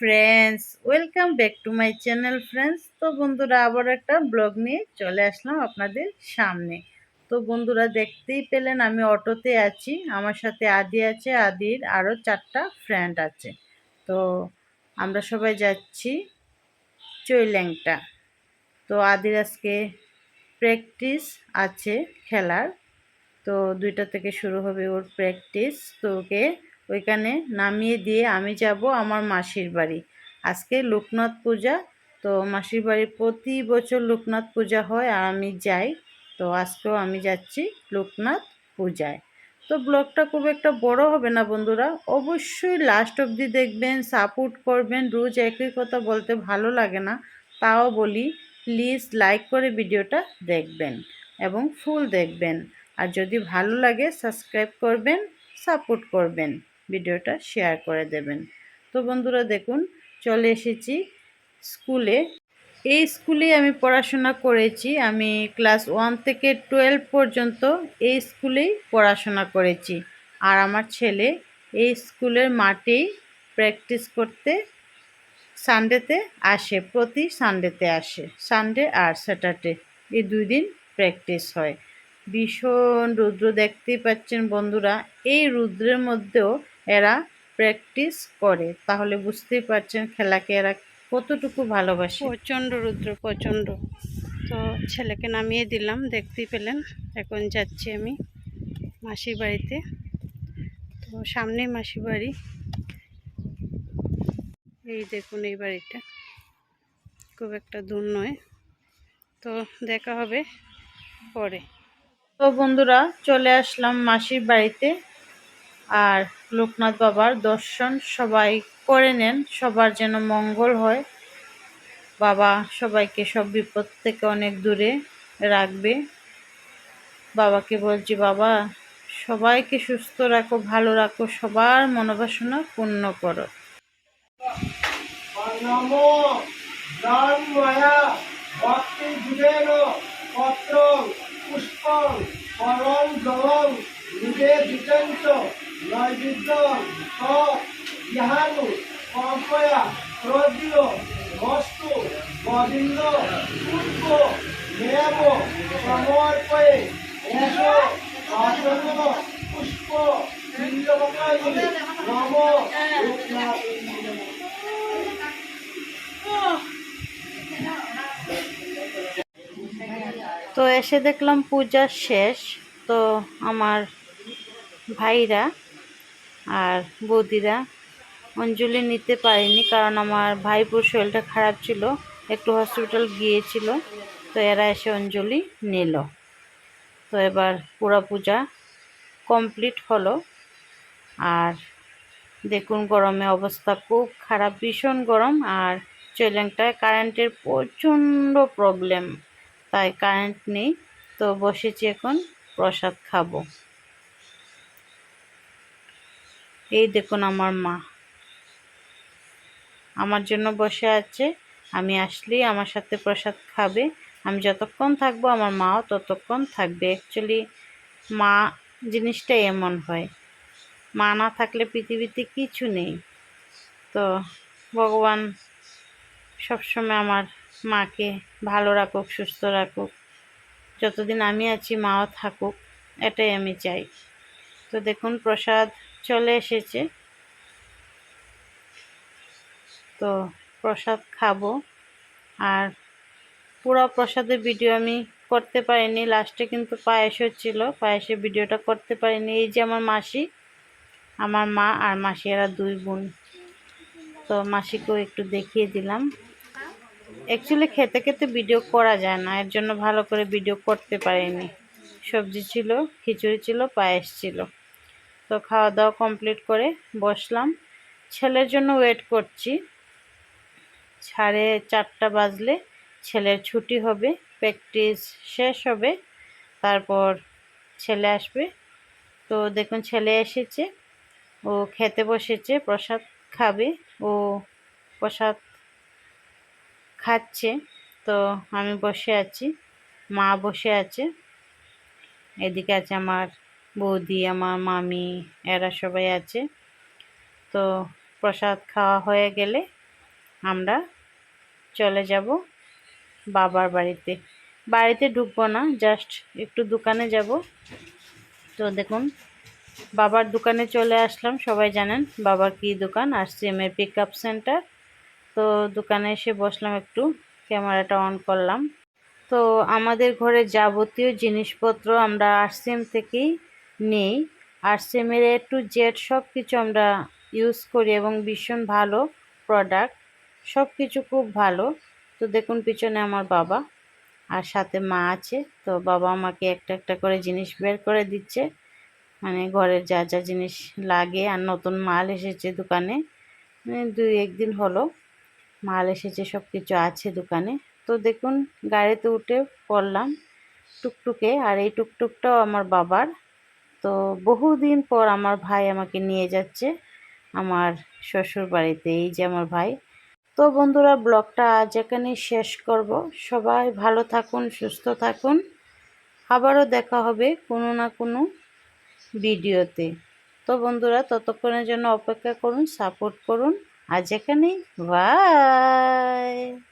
Friends welcome back to my channel friends তো বন্ধুরা, আবার একটা ব্লগ নিয়ে চলে আসলাম আপনাদের সামনে। তো বন্ধুরা, দেখতেই পেলেন আমি অটোতে আছি। আমার সাথে আদি আছে, আদির আরও চারটা ফ্রেন্ড আছে। তো আমরা সবাই যাচ্ছি চৈল্যাংটা। তো আদির আজকে প্র্যাকটিস আছে খেলার। তো দুইটা থেকে শুরু হবে ওর প্র্যাকটিস তো ওকে ওইখানে নামিয়ে দিয়ে আমি যাব আমার মাসির বাড়ি। আজকে লোকনাথ পূজা, তো মাসির বাড়ি প্রতি বছর লোকনাথ পূজা হয় আর আমি যাই। তো আজকেও আমি যাচ্ছি লোকনাথ পূজায়। তো ব্লগটা খুব একটা বড় হবে না বন্ধুরা, অবশ্যই লাস্ট অবধি দেখবেন সাপোর্ট করবেন, রোজ একই কথা বলতে ভালো লাগে না, তাও বলি প্লিজ লাইক করে ভিডিওটা দেখবেন এবং ফুল দেখবেন। আর যদি ভালো লাগে সাবস্ক্রাইব করবেন সাপোর্ট করবেন। ভিডিওটা শেয়ার করে দেবেন। তো বন্ধুরা দেখুন, চলে এসেছি স্কুলে। এই স্কুলে আমি পড়াশোনা করেছি। আমি ক্লাস ওয়ান থেকে টুয়েলভ পর্যন্ত এই স্কুলেই পড়াশোনা করেছি। আর আমার ছেলে এই স্কুলের মাঠেই প্র্যাকটিস করতে সানডেতে আসে, প্রতি সানডেতে আসে, সানডে আর স্যাটারডে। এই দুই দিন প্র্যাকটিস হয়। ভীষণ রুদ্র দেখতেই পাচ্ছেন বন্ধুরা। এই রুদ্রের মধ্যেও এরা প্র্যাকটিস করে। তাহলে বুঝতেই পারছেন খেলাকে এরা কতটুকু ভালোবাসে। প্রচণ্ড রুদ্র প্রচণ্ড। তো ছেলেকে নামিয়ে দিলাম দেখতেই পেলেন এখন যাচ্ছি আমি মাসির বাড়িতে। তো সামনেই মাসির বাড়ি। এই দেখুন এই বাড়িটা। খুব একটা দূর নয়। তো দেখা হবে পরে। তো বন্ধুরা চলে আসলাম মাসির বাড়িতে। আর লোকনাথ বাবার দর্শন সবাই করে নেন, সবার যেন মঙ্গল হয়। বাবা সবাইকে সব বিপদ থেকে অনেক দূরে রাখবে। বাবাকে বলছি, বাবা, সবাইকে সুস্থ রাখো, ভালো রাখো, সবার মনোবাসনা পূর্ণ করো। পুষ্পং ফলং জলং নিবেদিতঞ্চ নৈবেদ্যং কল্পয়া প্রদীয় বস্তু গোবিন্দ পুষ্প দেব সমর্পয়ে পুষ্প তো এসে দেখলাম পূজা শেষ, তো আমার ভাইরা আর বৌদিরা অঞ্জলি নিতে পারেনি কারণ আমার ভাইপুর শরীরটা খারাপ ছিল, একটু হসপিটাল গিয়েছিল, তো এরা এসে অঞ্জলি নিল। তো এবার পুরা পূজা কমপ্লিট হলো। আর দেখুন গরমে অবস্থা খুব খারাপ, ভীষণ গরম। আর চৈলেংটায় কারেন্টের প্রচণ্ড প্রবলেম তাই কারেন্ট নেই। তো বসেছি এখন প্রসাদ খাব। এই দেখুন আমার মা। আমার জন্য বসে আছে। আমি আসলেই আমার সাথে প্রসাদ খাবে। আমি যতক্ষণ থাকব, আমার মাও ততক্ষণ থাকবে। অ্যাকচুয়ালি মা জিনিসটা এমন হয়। মা না থাকলে পৃথিবীতে কিছু নেই। তো ভগবান সবসময় আমার মাকে ভালো রাখুক, সুস্থ রাখুক। যতদিন আমি আছি, মাও থাকুক। এটাই আমি চাই। তো দেখুন, প্রসাদ চলে এসেছে। তো প্রসাদ খাব। আর পুরো প্রসাদের ভিডিও আমি করতে পারিনি। লাস্টে কিন্তু পায়েস হচ্ছিল পায়েসের ভিডিওটা করতে পারিনি। এই যে আমার মাসি, আমার মা আর মাসি এরা দুই বোন। তো মাসিকেও একটু দেখিয়ে দিলাম। অ্যাকচুয়ালি খেতে খেতে ভিডিও করা যায় না। এর জন্য ভালো করে ভিডিও করতে পারিনি। সবজি ছিল, খিচুড়ি ছিল, পায়েস ছিল। তো খাওয়া দাওয়া কমপ্লিট করে বসলাম। ছেলের জন্য ওয়েট করছি। সাড়ে চারটা বাজলে ছেলের ছুটি হবে প্র্যাকটিস শেষ হবে, তারপর ছেলে আসবে। তো দেখুন, ছেলে এসেছে, ও খেতে বসেছে, প্রসাদ খাবে, ও প্রসাদ খাচ্ছে। তো আমি বসে আছি, মা বসে আছে, এদিকে আছে আমার বৌদি, আমার মামি, এরা সবাই আছে। তো প্রসাদ খাওয়া হয়ে গেলে আমরা চলে যাব বাবার বাড়িতে। বাড়িতে ঢুকবো না জাস্ট একটু দোকানে যাব। তো দেখুন, বাবার দোকানে চলে আসলাম, সবাই জানেন বাবার কি দোকান আর সিএমের পিক আপ সেন্টার তো দোকানে এসে বসলাম একটু, ক্যামেরাটা অন করলাম। তো আমাদের ঘরে যাবতীয় জিনিসপত্র আমরা আরসিএম থেকেই নিই। আরসিএমের এ টু জেড সব কিছু আমরা ইউজ করি এবং ভীষণ ভালো প্রোডাক্ট সব কিছু খুব ভালো। তো দেখুন পিছনে আমার বাবা আর সাথে মা আছে। তো বাবা আমাকে একটা একটা করে জিনিস বের করে দিচ্ছে। মানে ঘরের যা যা জিনিস লাগে। আর নতুন মাল এসেছে দোকানে। মানে দুই একদিন হলো মাল এসেছে সব কিছু আছে দোকানে। তো দেখুন গাড়িতে উঠে পড়লাম টুকটুকে। আর এই টুকটুকটাও আমার বাবার। তো বহুদিন পর আমার ভাই আমাকে নিয়ে যাচ্ছে আমার শ্বশুর বাড়িতে এই যে আমার ভাই। তো বন্ধুরা, ব্লগটা আজ এখানেই শেষ করব। সবাই ভালো থাকুন, সুস্থ থাকুন। আবারও দেখা হবে কোনো না কোনো ভিডিওতে। তো বন্ধুরা, ততক্ষণের জন্য অপেক্ষা করুন, সাপোর্ট করুন। আজ এখানেই, বাই!